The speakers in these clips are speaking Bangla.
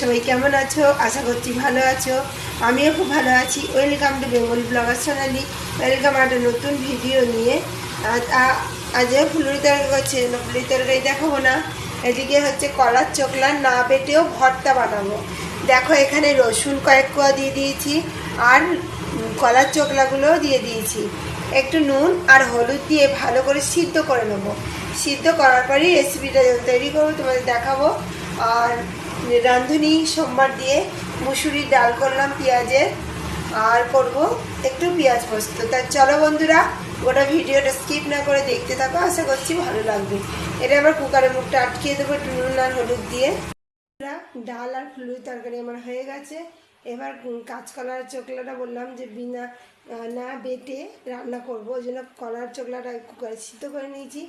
সবাই কেমন আছো? আশা করছি ভালো আছো। আমিও খুব ভালো আছি। Welcome to Bengal blogger Sonali welcome একটা নতুন ভিডিও নিয়ে। আজও ফুলুরি তরকারি করছে। ফুলুরি তরকারি দেখাবো না। এদিকে হচ্ছে কলার চোকলা না বেটেও ভর্তা বানাবো। দেখো, এখানে রসুন কয়েক কোয়া দিয়ে দিয়েছি আর কলার চোকলাগুলোও দিয়ে দিয়েছি। একটু নুন আর হলুদ দিয়ে ভালো করে সিদ্ধ করে নেব। সিদ্ধ করার পরেই রেসিপিটা তৈরি করব, তোমাদের দেখাবো। আর রাঁধুনি সোমবার দিয়ে মুসুরির ডাল করলাম পেঁয়াজের। আর করব একটু পেঁয়াজ পোস্ত। তা চলো বন্ধুরা, গোটা ভিডিওটা স্কিপ না করে দেখতে থাকো, আশা করছি ভালো লাগবে। এটা আবার কুকারের মুখটা আটকিয়ে দেবো নুন আর হলুদ দিয়ে। ডাল আর ফুলুরি তরকারি আমার হয়ে গেছে। এবার কাঁচকলার চোকলাটা বললাম যে বিনা না বেটে রান্না করব। ওই জন্য কলার চোকলাটা কুকারে সিদ্ধ করে নিয়েছি।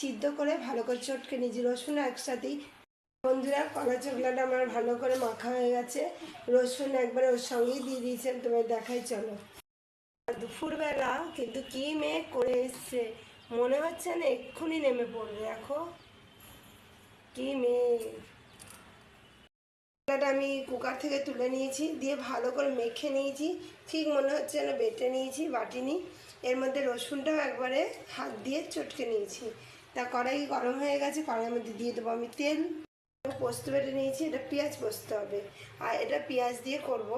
সিদ্ধ করে ভালো করে চটকে নিয়েছি। রসুন একসাথেই বন্ধুরা কলা চোকলাটা আমার ভালো করে মাখা হয়ে গেছে। রসুন একবারে ওর সঙ্গেই দিয়ে দিয়েছেন তোমায় দেখাই, চলো। দুপুরবেলা কিন্তু কি মেয়ে করে এসছে? মনে হচ্ছে না এক্ষুনি নেমে পড়বে, দেখো। কি মশলাটা আমি কুকার থেকে তুলে নিয়েছি, দিয়ে ভালো করে মেখে নিয়েছি। ঠিক মনে হচ্ছে যেন বেটে নিয়েছি, বাটিনি। এর মধ্যে রসুনটাও একবারে হাত দিয়ে চটকে নিয়েছি। তা কড়াই গরম হয়ে গেছে, কড়াইয়ের মধ্যে দিয়ে দেবো আমি তেল। পোস্ত বেটে নিয়েছি, এটা পেঁয়াজ পোস্ত হবে। আর এটা পেঁয়াজ দিয়ে করব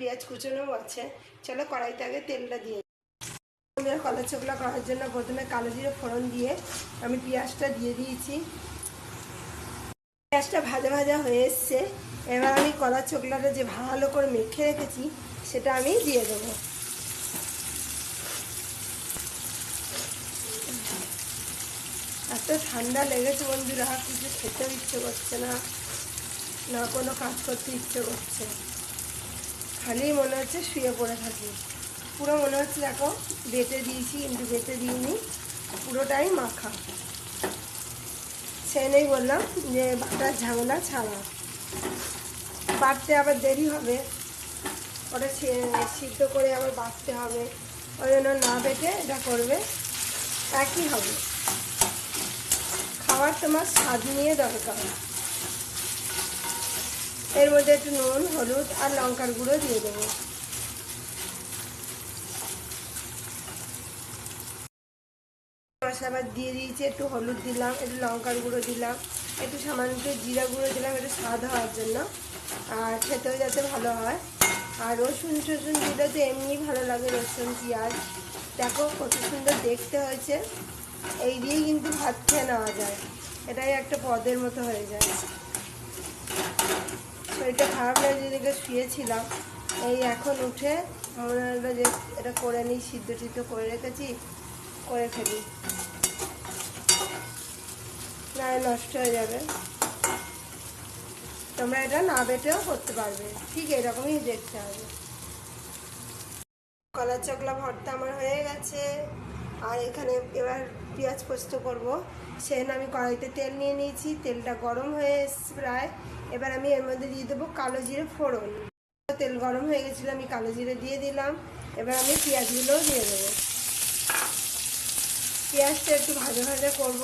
পেঁয়াজ কুচোনোও আছে। চলো কড়াইতে আগে তেলটা দিয়ে। কলা চোখলা করার জন্য প্রথমে কালো জিরে ফোড়ন দিয়ে আমি পেঁয়াজটা দিয়ে দিয়েছি। পেঁয়াজটা ভাজা ভাজা হয়ে এসছে। এবার আমি কলা চোকলাটা যে ভালো করে মেখে রেখেছি, সেটা আমি দিয়ে দেবো এত ঠান্ডা লেগেছে বন্ধুরা, কিছু খেতেও ইচ্ছে করছে না না কোনো কাজ করতে ইচ্ছে করছে। খালি মনে হচ্ছে শুয়ে পড়ে থাকি। পুরো মনে হচ্ছে দেখো বেটে দিয়েছি, কিন্তু বেটে দিইনি, পুরোটাই মাখা। সেই নেই বললাম যে বাটার ঝামেলা ছাড়া। বাটতে আবার দেরি হবে, ওটা সিদ্ধ করে আবার বাটতে হবে। ওই জন্য না বেটে এটা করবে, একই হবে। খাবার তোমার স্বাদ নিয়ে দরকার। এর মধ্যে একটু নুন, হলুদ আর লঙ্কার গুঁড়ো দিয়ে দেবো। মশলা দিয়ে দিয়েছি, একটু হলুদ দিলাম, একটু লঙ্কার গুঁড়ো দিলাম, একটু সামান্য একটু জিরা গুঁড়ো দিলাম, একটু স্বাদ হওয়ার জন্য। আর খেতেও যাতে ভালো হয়। আর রসুন টসুন দিলে তো এমনি ভালো লাগে রসুন, পেঁয়াজ। দেখো কত সুন্দর দেখতে হয়েছে। এই দিয়েই কিন্তু ভাত খেয়ে নেওয়া যায়। এটাই একটা পদের মতো হয়ে যায়। শরীরটা খারাপ লাগে দেখে শুয়েছিলাম। এই এখন উঠে মনে হলো যে এটা করে নিই, সিদ্ধ টিদ্ধ করে রেখেছি, করে ফেলি। না নষ্ট হয়ে যাবে। তোমরা এটা না বেটেও করতে পারবে। ঠিক এরকমই দেখতে হবে। কলার চকলা ভর্তা আমার হয়ে গেছে। আর এখানে এবার পেঁয়াজ পোস্ত করব। সেখানে আমি কড়াইতে তেল নিয়ে নিয়েছি, তেলটা গরম হয়ে প্রায়। এবার আমি এর মধ্যে দিয়ে দেবো কালো জিরে ফোড়ন। তেল গরম হয়ে গেছিল, আমি কালো জিরে দিয়ে দিলাম। এবার আমি পেঁয়াজগুলোও দিয়ে দেবো। পেঁয়াজটা একটু ভাজা ভাজা করব।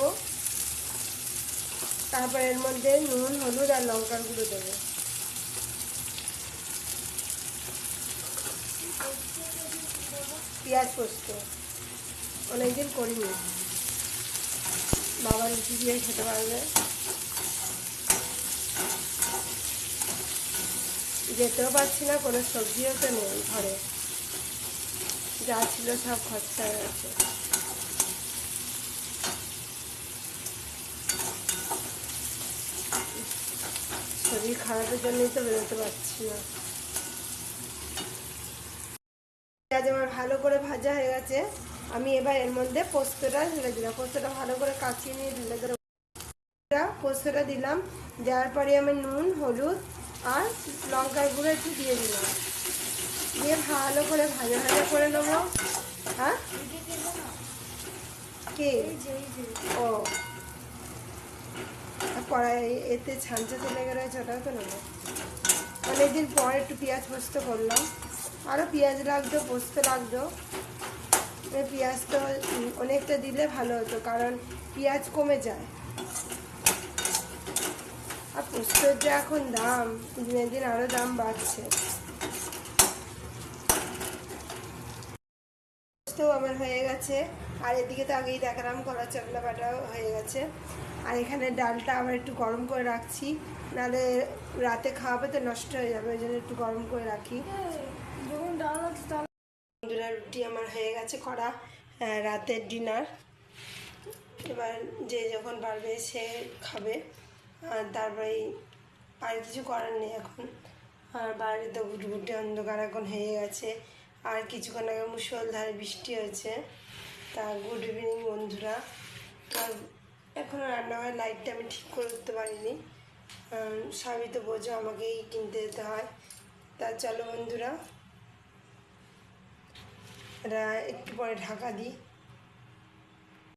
তারপর এর মধ্যে নুন, হলুদ আর লঙ্কার গুঁড়ো দেবো। পেঁয়াজ পোস্ত। অনেকদিন করিনি। বাবা রুটি দিয়ে খেতে পারবে। যেতেও পারছি না, কোনো সবজিও তো নেই ঘরে। যা ছিল সব খরচা হয়ে গেছে। শরীর খারাপের জন্যই তো বেরোতে পারছি না। পেঁয়াজ আমার ভালো করে ভাজা হয়ে গেছে। আমি এবার এর মধ্যে পোস্তটা ঢেলে দিলাম। পোস্তটা ভালো করে কাচিয়ে নিয়ে ঢেলে দেবো। পোস্তটা দিলাম। দেওয়ার পরে আমি নুন, হলুদ আর লঙ্কার গুঁড়ো একটু দিয়ে দিলাম। দিয়ে ভালো করে ভাজা ভাজা করে নেব। হ্যাঁ? কে? ও। কড়াই এতে ছাঞ্চাতে লেগে গেলে ওটাও তো নেব। অনেকদিন পর একটু পেঁয়াজ পোস্ত করলাম। আরও পেঁয়াজ লাগতো, পোস্ত লাগতো। পেঁয়াজটা অনেকটা দিলে ভালো হতো, কারণ পেঁয়াজ কমে যায়। আর পোস্তর যে এখন দাম, দিনের দিন আরও দাম বাড়ছে। আমার হয়ে গেছে, আর এদিকে তো আগেই দেখালাম কলা চাকলা হয়ে গেছে। আর এখানে ডালটা আবার একটু গরম করে রাখছি, নাহলে রাতে খাওয়াবে তো নষ্ট হয়ে যাবে, ওই জন্য একটু গরম করে রাখি। বন্ধুরা রুটি আমার হয়ে গেছে করা রাতের ডিনার এবার যে যখন পারবে সে খাবে। আর তারপরে আর কিছু করার নেই এখন। আর বাইরে তো গুটগুটে অন্ধকার এখন হয়ে গেছে। আর কিছুক্ষণ আগে মুসলধারে বৃষ্টি হয়েছে। তা গুড ইভিনিং বন্ধুরা। আর এখনও রান্নাঘরের লাইটটা আমি ঠিক করে উঠতে পারিনি। সবই তো বোঝো আমাকেই কিনতে যেতে হয়। তা চলো বন্ধুরা। এটা একটু পরে ঢাকা দিই।